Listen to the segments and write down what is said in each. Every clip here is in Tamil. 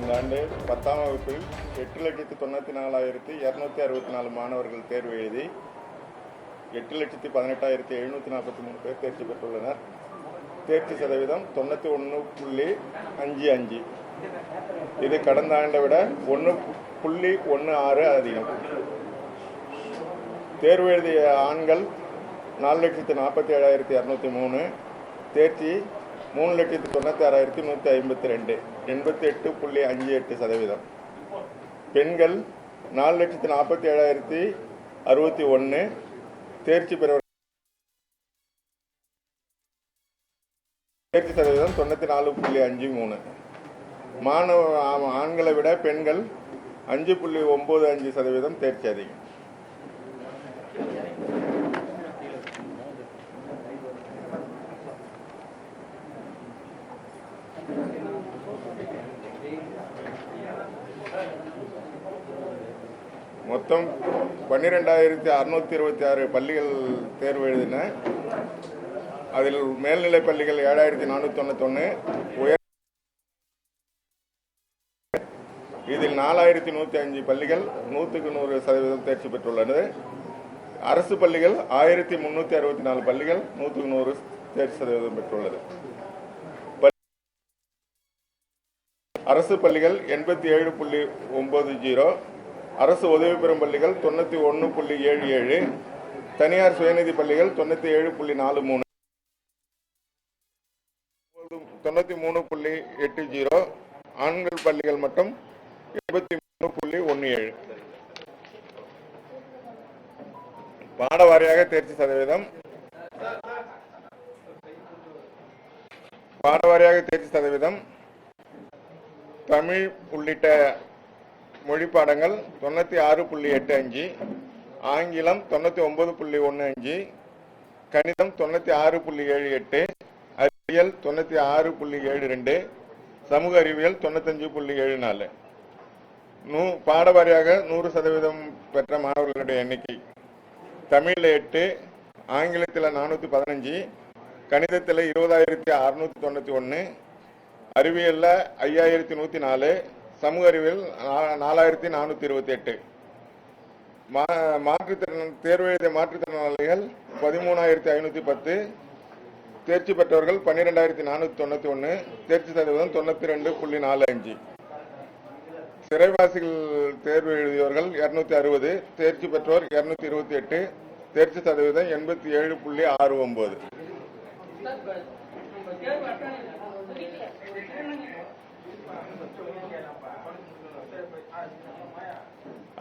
இந்த ஆண்டு பத்தாம் வகுப்பில் எட்டு லட்சத்தி தொண்ணூற்றி நாலாயிரத்தி இரநூத்தி அறுபத்தி நாலு மாணவர்கள் தேர்வு எழுதி எட்டு லட்சத்தி பதினெட்டாயிரத்தி எழுநூற்றி நாற்பத்தி மூணு பேர் தேர்ச்சி பெற்றுள்ளனர். தேர்ச்சி சதவீதம் தொண்ணூற்றி ஒன்று புள்ளி அஞ்சு அஞ்சு. இது கடந்த ஆண்டை விட ஒன்று புள்ளி ஒன்று ஆறு அதிகம். தேர்வு எழுதிய ஆண்கள் நாலு லட்சத்தி நாற்பத்தி ஏழாயிரத்தி இரநூத்தி மூணு. தேர்ச்சி மூணு லட்சத்தி தொண்ணூற்றி ஆறாயிரத்தி நூற்றி ஐம்பத்தி ரெண்டு எண்பத்தி எட்டு புள்ளி அஞ்சு எட்டு சதவீதம். பெண்கள் நாலு லட்சத்தி நாற்பத்தி ஏழாயிரத்தி அறுபத்தி ஒன்று தேர்ச்சி பெற தேர்ச்சி சதவீதம் தொண்ணூற்றி நாலு புள்ளி அஞ்சு மூணு. மாணவ ஆண்களை விட பெண்கள் அஞ்சு புள்ளி ஒம்பது அஞ்சு சதவீதம் தேர்ச்சி அதிகம். மொத்தம் பன்னிரெண்டாயிரத்தி அறுநூத்தி இருபத்தி ஆறு பள்ளிகள் தேர்வு எழுதின. அதில் மேல்நிலை பள்ளிகள் ஏழாயிரத்தி நானூற்றி தொண்ணூத்தொன்று உயர் இதில் நாலாயிரத்தி நூற்றி அஞ்சு பள்ளிகள் நூற்றுக்கு நூறு சதவீதம் தேர்ச்சி பெற்றுள்ளது. அரசு பள்ளிகள் ஆயிரத்தி முந்நூற்றி அறுபத்தி நாலு பள்ளிகள் நூற்றுக்கு நூறு தேர்ச்சி சதவீதம் பெற்றுள்ளது. அரசு பள்ளிகள் எண்பத்தி ஏழு புள்ளி ஒன்பது ஜீரோ. அரசு உதவி பெறும் பள்ளிகள் தொண்ணூற்றி ஒன்று புள்ளி ஏழு ஏழு. தனியார் சுயநிதி பள்ளிகள் தொண்ணூற்றி ஏழு புள்ளி நாலு மூணு. தொண்ணூற்றி மூணு புள்ளி எட்டு ஜீரோ. ஆண்கள் பள்ளிகள் மட்டும் எண்பத்தி மூணு புள்ளி ஒன்று ஏழு. பாட வாரியாக தேர்ச்சி சதவீதம். பாட வாரியாக தேர்ச்சி சதவீதம். தமிழ் உள்ளிட்ட மொழி பாடங்கள் தொண்ணூற்றி ஆறு புள்ளி எட்டு அஞ்சு ஆங்கிலம் தொண்ணூற்றி ஒன்பது புள்ளி ஒன்று அஞ்சு கணிதம் தொண்ணூற்றி ஆறு புள்ளி ஏழு எட்டு அறிவியல் தொண்ணூற்றி ஆறு புள்ளி ஏழு ரெண்டு சமூக அறிவியல் தொண்ணூத்தஞ்சு புள்ளி ஏழு நாலு. நூ பாட வாரியாக நூறு சதவீதம் பெற்ற மாணவர்களுடைய எண்ணிக்கை. தமிழில் எட்டு ஆங்கிலத்தில் நானூற்றி பதினஞ்சு கணிதத்தில் இருபதாயிரத்தி அறுநூற்றி தொண்ணூற்றி ஒன்று அறிவியலில் ஐயாயிரத்தி நூற்றி நாலு சமூக அறிவியல் நா- நாலாயிரத்தி நானூற்றி இருபத்தி எட்டு மா மாற்றுத்திறன் தேர்வு எழுதிய மாற்றுத்திறனாளிகள் பதிமூணாயிரத்தி ஐநூற்றி பத்து. தேர்ச்சி பெற்றவர்கள் பன்னிரெண்டாயிரத்தி நானூற்றி தொண்ணூற்றி ஒன்று தேர்ச்சி சதவீதம் தொண்ணூற்றி ரெண்டு புள்ளி நாலு அஞ்சு. சிறைவாசிகள் தேர்வு எழுதியவர்கள் இரநூத்தி அறுபது. தேர்ச்சி பெற்றோர் இரநூத்தி இருபத்தி எட்டு தேர்ச்சி சதவீதம் எண்பத்தி ஏழு புள்ளி ஆறு ஒன்பது.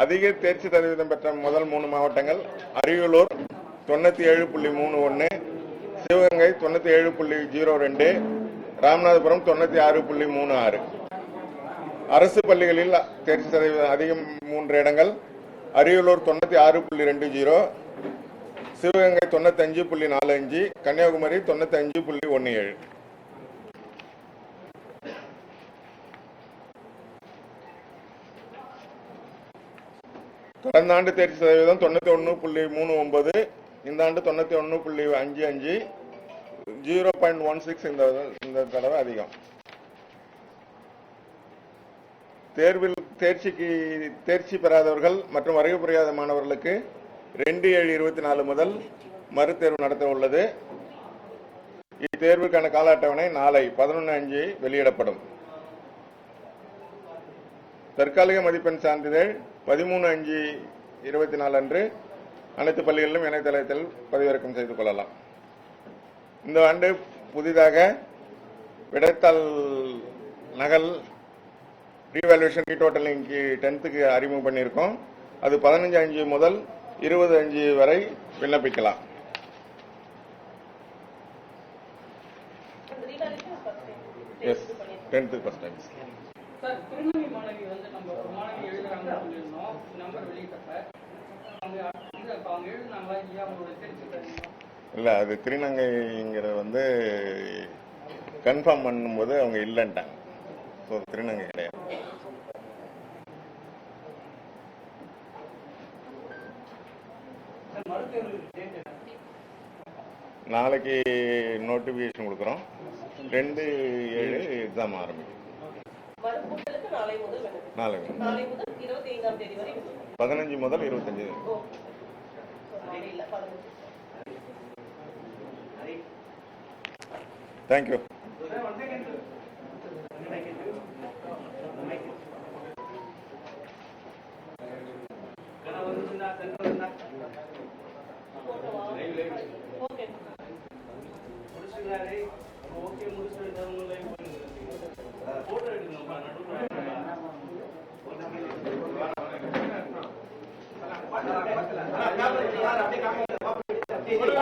அதிக தேர்ச்சி சதவீதம் பெற்ற முதல் மூணு மாவட்டங்கள் அரியலூர் தொண்ணூற்றி ஏழு புள்ளி மூணு ஒன்று சிவகங்கை தொண்ணூற்றி ஏழு புள்ளி ஜீரோ ரெண்டு ராமநாதபுரம் தொண்ணூற்றி ஆறு புள்ளி மூணு ஆறு. அரசு பள்ளிகளில் தேர்ச்சி சதவீதம் அதிகம் மூன்று இடங்கள். அரியலூர் தொண்ணூற்றி ஆறு புள்ளி ரெண்டு ஜீரோ சிவகங்கை தொண்ணூத்தஞ்சு புள்ளி நாலு அஞ்சு கன்னியாகுமரி தொண்ணூத்தஞ்சு புள்ளி ஒன்று ஏழு. கடந்த ஆண்டு தேர்ச்சி சதவீதம் தொண்ணூற்றி ஒன்று புள்ளி மூணு ஒன்பது இந்த ஆண்டு தொண்ணூற்றி ஒன்று புள்ளி அஞ்சு அஞ்சு ஜீரோ பாயிண்ட் ஒன் சிக்ஸ் இந்த இந்த தடவை அதிகம். தேர்வில் தேர்ச்சிக்கு தேர்ச்சி பெறாதவர்கள் மற்றும் வருகை புரியாத மாணவர்களுக்கு ரெண்டு ஏழு இருபத்தி நாலு முதல் மறுதேர்வு நடத்த உள்ளது. இத்தேர்வுக்கான கால அட்டவணை நாளை பதினொன்று அஞ்சு வெளியிடப்படும். தற்காலிக மதிப்பெண் சான்றிதழ் பதிமூணு அஞ்சு இருபத்தி நாலு அன்று அனைத்து பள்ளிகளிலும் இணையதளத்தில் பதிவிறக்கம் செய்து கொள்ளலாம். இந்த ஆண்டு புதிதாக விடைத்தாள் நகல் ரீவேல்யூஷன் ரீடோட்டலிங் டென்த்துக்கு அறிமுகம் பண்ணியிருக்கோம். அது பதினஞ்சு அஞ்சு முதல் இருபது அஞ்சு வரை விண்ணப்பிக்கலாம். Yes tenth first time sir மாணவி வந்து நம்ம ஒரு மாணவி எழுதுறாங்கன்னு சொல்லியிருந்தோம். நம்பர் வெளியிட்டப்ப. அவங்க இது அப்ப அவங்க எழுதுனாங்களா இல்லையா? அவங்களோட தேர்ச்சி பெறணும் இல்லை அது திருநங்கைங்கிறது வந்து கன்ஃபார்ம் பண்ணும்போது அவங்க இல்லைன்ட்டாங்க. ஸோ திருநங்கை கிடையாது. நாளைக்கு நோட்டிஃபிகேஷன் கொடுக்குறோம். ரெண்டு ஏழு எக்ஸாம் ஆரம்பிக்கும். நாளை முதல். நாளைக்கு நாளை முதல் இருபத்தி ஐந்தாம் தேதி வரை. பதினஞ்சு முதல் இருபத்தஞ்சு ஓ. நாளை இல்ல, பதினஞ்சு. தேங்க்யூ எடுக்கு